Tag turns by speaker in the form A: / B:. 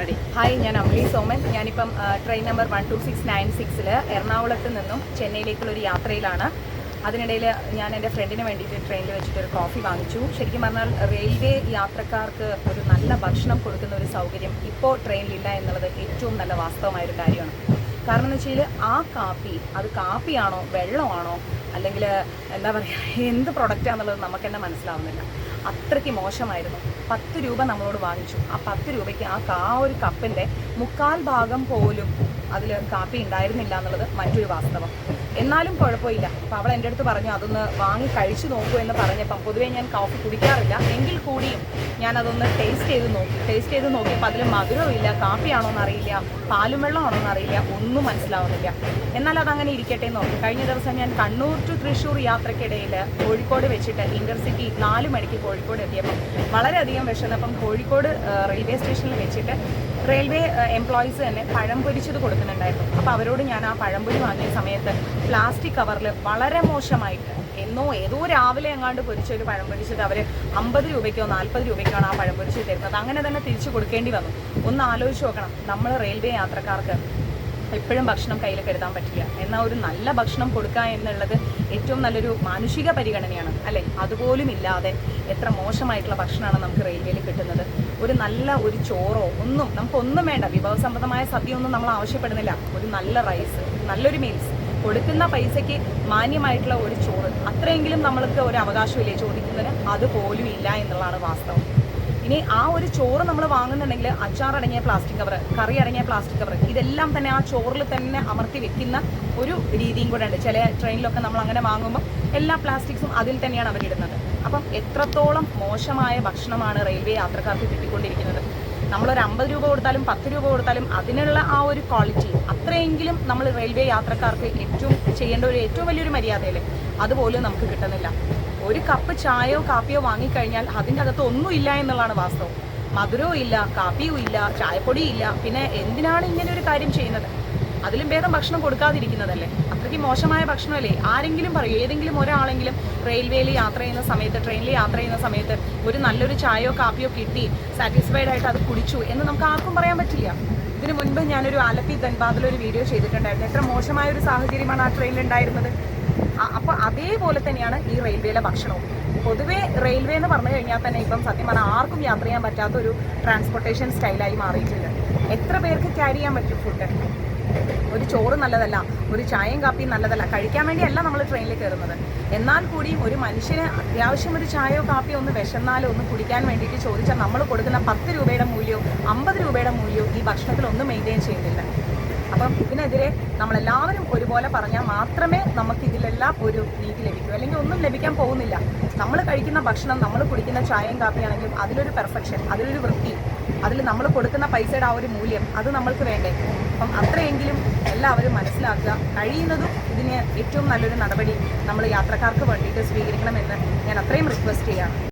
A: Ready hi ഞാൻ അമ്ലി സോമൻ. ഞാനിപ്പം train number one two six nine സിക്സിൽ എറണാകുളത്ത് നിന്നും ചെന്നൈയിലേക്കുള്ള ഒരു യാത്രയിലാണ്. അതിനിടയിൽ ഞാൻ എന്റെ ഫ്രണ്ടിന് വേണ്ടിയിട്ട് ട്രെയിനിൽ വെച്ചിട്ട് ഒരു കോഫി വാങ്ങിച്ചു. ശരിക്കും പറഞ്ഞാൽ റെയിൽവേ യാത്രക്കാർക്ക് ഒരു നല്ല ഭക്ഷണം കൊടുക്കുന്ന ഒരു സൗകര്യം ഇപ്പോൾ ട്രെയിനിലില്ല എന്നുള്ളത് ഏറ്റവും നല്ല വാസ്തവമായൊരു കാര്യമാണ്. കാരണം എന്ന് വെച്ചാൽ ആ കാപ്പി അത് കാപ്പിയാണോ വെള്ളമാണോ അല്ലെങ്കിൽ എന്താ പറയുക എന്ത് പ്രൊഡക്റ്റാണെന്നുള്ളത് നമുക്ക് തന്നെ മനസ്സിലാവുന്നില്ല. അത്രയ്ക്ക് മോശമായിരുന്നു. പത്ത് രൂപ നമ്മളോട് വാങ്ങിച്ചു. ആ പത്ത് രൂപയ്ക്ക് ആ കാ ഒരു കപ്പിന്റെ മുക്കാൽ ഭാഗം പോലും അതിൽ കാപ്പി ഉണ്ടായിരുന്നില്ല എന്നുള്ളത് മറ്റൊരു വാസ്തവം. എന്നാലും കുഴപ്പമില്ല. അപ്പം അവൾ എന്റെ അടുത്ത് പറഞ്ഞു അതൊന്ന് വാങ്ങി കഴിച്ചു നോക്കൂ എന്ന് പറഞ്ഞപ്പം പൊതുവേ ഞാൻ കാപ്പി കുടിക്കാറില്ല. എങ്കിൽ കൂടിയും ഞാൻ അതൊന്ന് ടേസ്റ്റ് ചെയ്ത് നോക്കി. ടേസ്റ്റ് ചെയ്ത് നോക്കിയപ്പോൾ അതിൽ മധുരവും ഇല്ല കാപ്പിയാണോ എന്നറിയില്ല പാലും വെള്ളമാണോ എന്നറിയില്ല ഒന്നും മനസ്സിലാവുന്നില്ല. എന്നാൽ അതങ്ങനെ ഇരിക്കട്ടെ എന്ന് നോക്കി. കഴിഞ്ഞ ദിവസം ഞാൻ കണ്ണൂർ ടു തൃശ്ശൂർ യാത്രക്കിടയിൽ കോഴിക്കോട് വെച്ചിട്ട് ഇന്റർസിറ്റി നാല് മണിക്ക് കോഴിക്കോട് എത്തിയപ്പം വളരെയധികം വിഷന്നപ്പം കോഴിക്കോട് റെയിൽവേ സ്റ്റേഷനിൽ വെച്ചിട്ട് റെയിൽവേ എംപ്ലോയീസ് തന്നെ പഴം പൊരിച്ചത് കൊടുക്കുന്നുണ്ടായിരുന്നു അപ്പോൾ അവരോട് ഞാൻ ആ പഴംപൊരി വാങ്ങിയ സമയത്ത് പ്ലാസ്റ്റിക് കവറിൽ വളരെ മോശമായിട്ട് എന്നോ ഏതോ രാവിലെ എങ്ങാണ്ട് പൊരിച്ച ഒരു പഴം പൊരിച്ചത് അവർ അമ്പത് രൂപയ്ക്കോ നാൽപ്പത് രൂപയ്ക്കാണ് ആ പഴം പൊരിച്ചത് തരുന്നത്. അങ്ങനെ തന്നെ തിരിച്ചു കൊടുക്കേണ്ടി വന്നു. ഒന്ന് ആലോചിച്ച് നോക്കണം. നമ്മൾ റെയിൽവേ യാത്രക്കാർക്ക് എപ്പോഴും ഭക്ഷണം കയ്യിൽ കരുതാൻ പറ്റില്ല. എന്നാൽ ഒരു നല്ല ഭക്ഷണം കൊടുക്കുക എന്നുള്ളത് ഏറ്റവും നല്ലൊരു മാനുഷിക പരിഗണനയാണ് അല്ലേ? അതുപോലും ഇല്ലാതെ എത്ര മോശമായിട്ടുള്ള ഭക്ഷണമാണ് നമുക്ക് റെയിൽവേയിൽ കിട്ടുന്നത്. ഒരു നല്ല ഒരു ചോറോ ഒന്നും നമുക്കൊന്നും വേണ്ട. വിഭവസമ്പന്നമായ സദ്യ ഒന്നും നമ്മൾ ആവശ്യപ്പെടുന്നില്ല. ഒരു നല്ല റൈസ് നല്ലൊരു മീൽസ് കൊടുക്കുന്ന പൈസയ്ക്ക് മാന്യമായിട്ടുള്ള ഒരു ചോറ്. അത്രയെങ്കിലും നമ്മൾക്ക് ഒരു അവകാശമില്ലേ ചോദിക്കുന്നതിന്? അതുപോലും ഇല്ല എന്നുള്ളതാണ് വാസ്തവം. ഇനി ആ ഒരു ചോറ് നമ്മൾ വാങ്ങുന്നുണ്ടെങ്കിൽ അച്ചാർ അടങ്ങിയ പ്ലാസ്റ്റിക് കവർ കറി അടങ്ങിയ പ്ലാസ്റ്റിക് കവർ ഇതെല്ലാം തന്നെ ആ ചോറിൽ തന്നെ അമർത്തി വെക്കുന്ന ഒരു രീതിയും കൂടെ ഉണ്ട്. ചില ട്രെയിനിലൊക്കെ നമ്മൾ അങ്ങനെ വാങ്ങുമ്പോൾ എല്ലാ പ്ലാസ്റ്റിക്സും അതിൽ തന്നെയാണ് അവരിടുന്നത് അപ്പം എത്രത്തോളം മോശമായ ഭക്ഷണമാണ് റെയിൽവേ യാത്രക്കാർക്ക് കിട്ടിക്കൊണ്ടിരിക്കുന്നത്. നമ്മളൊരു അമ്പത് രൂപ കൊടുത്താലും പത്ത് രൂപ കൊടുത്താലും അതിനുള്ള ആ ഒരു ക്വാളിറ്റി അത്രയെങ്കിലും നമ്മൾ റെയിൽവേ യാത്രക്കാർക്ക് ഏറ്റവും ചെയ്യേണ്ട ഒരു ഏറ്റവും വലിയൊരു മര്യാദയല്ലേ? അതുപോലും നമുക്ക് കിട്ടുന്നില്ല. ഒരു കപ്പ് ചായയോ കാപ്പിയോ വാങ്ങിക്കഴിഞ്ഞാൽ അതിന്റെ അകത്ത് ഒന്നും ഇല്ല എന്നുള്ളതാണ് വാസ്തവം. മധുരവും ഇല്ല കാപ്പിയും ഇല്ല ചായപ്പൊടിയും ഇല്ല. പിന്നെ എന്തിനാണ് ഇങ്ങനെ ഒരു കാര്യം ചെയ്യുന്നത്? അതിലും ഭേദം ഭക്ഷണം കൊടുക്കാതിരിക്കുന്നതല്ലേ? അത്രയ്ക്ക് മോശമായ ഭക്ഷണമല്ലേ? ആരെങ്കിലും പറയൂ ഏതെങ്കിലും ഒരാളെങ്കിലും റെയിൽവേയിൽ യാത്ര ചെയ്യുന്ന സമയത്ത് ട്രെയിനിൽ യാത്ര ചെയ്യുന്ന സമയത്ത് ഒരു നല്ലൊരു ചായയോ കാപ്പിയോ കിട്ടി സാറ്റിസ്ഫൈഡ് ആയിട്ട് അത് കുടിച്ചു എന്ന് നമുക്ക് ആർക്കും പറയാൻ പറ്റില്ല. ഇതിനു മുൻപ് ഞാനൊരു ആലപ്പി ധൻബാദിൽ ഒരു വീഡിയോ ചെയ്തിട്ടുണ്ടായിരുന്നു. എത്ര മോശമായ ഒരു സാഹചര്യമാണ് ആ ട്രെയിനിൽ ഉണ്ടായിരുന്നത്. അപ്പോൾ അപ്പൊ അതേപോലെ തന്നെയാണ് ഈ റെയിൽവേയിലെ ഭക്ഷണവും. പൊതുവേ റെയിൽവേ എന്ന് പറഞ്ഞു കഴിഞ്ഞാൽ തന്നെ ഇപ്പം സത്യം പറഞ്ഞാൽ ആർക്കും യാത്ര ചെയ്യാൻ പറ്റാത്ത ഒരു ട്രാൻസ്പോർട്ടേഷൻ സ്റ്റൈലായി മാറിയിട്ടുണ്ട്. എത്ര പേർക്ക് ക്യാരി ചെയ്യാൻ പറ്റും ഫുഡ് ഒരു ചോറ് നല്ലതല്ല ഒരു ചായയും കാപ്പിയും നല്ലതല്ല. കഴിക്കാൻ വേണ്ടിയല്ല നമ്മൾ ട്രെയിനിൽ കയറുന്നത് എന്നാൽ കൂടിയും ഒരു മനുഷ്യന് അത്യാവശ്യം ഒരു ചായയോ കാപ്പിയോ ഒന്ന് വിശന്നാലോ ഒന്ന് കുടിക്കാൻ വേണ്ടിയിട്ട് ചോദിച്ചാൽ നമ്മൾ കൊടുക്കുന്ന പത്ത് രൂപയുടെ മൂല്യവും അമ്പത് രൂപയുടെ മൂല്യവും ഈ ഭക്ഷണത്തിൽ ഒന്നും മെയിന്റെയിൻ ചെയ്യുന്നില്ല. അപ്പം ഇതിനെതിരെ നമ്മളെല്ലാവരും ഒരുപോലെ പറഞ്ഞാൽ മാത്രമേ നമുക്ക് ഇതിലെല്ലാം ഒരു നീതി ലഭിക്കൂ. അല്ലെങ്കിൽ ഒന്നും ലഭിക്കാൻ പോകുന്നില്ല. നമ്മൾ കഴിക്കുന്ന ഭക്ഷണം നമ്മൾ കുടിക്കുന്ന ചായയും കാപ്പിയാണെങ്കിലും അതിലൊരു പെർഫെക്ഷൻ അതിലൊരു വൃത്തി അതിൽ നമ്മൾ കൊടുക്കുന്ന പൈസയുടെ ആ ഒരു മൂല്യം അത് നമ്മൾക്ക് വേണ്ടേ? അപ്പം അത്രയെങ്കിലും എല്ലാവരും മനസ്സിലാക്കുക. കഴിയുന്നതും ഇതിന് ഏറ്റവും നല്ലൊരു നടപടി നമ്മൾ യാത്രക്കാർക്ക് വേണ്ടിയിട്ട് സ്വീകരിക്കണമെന്ന് ഞാൻ അത്രയും റിക്വസ്റ്റ് ചെയ്യാണ്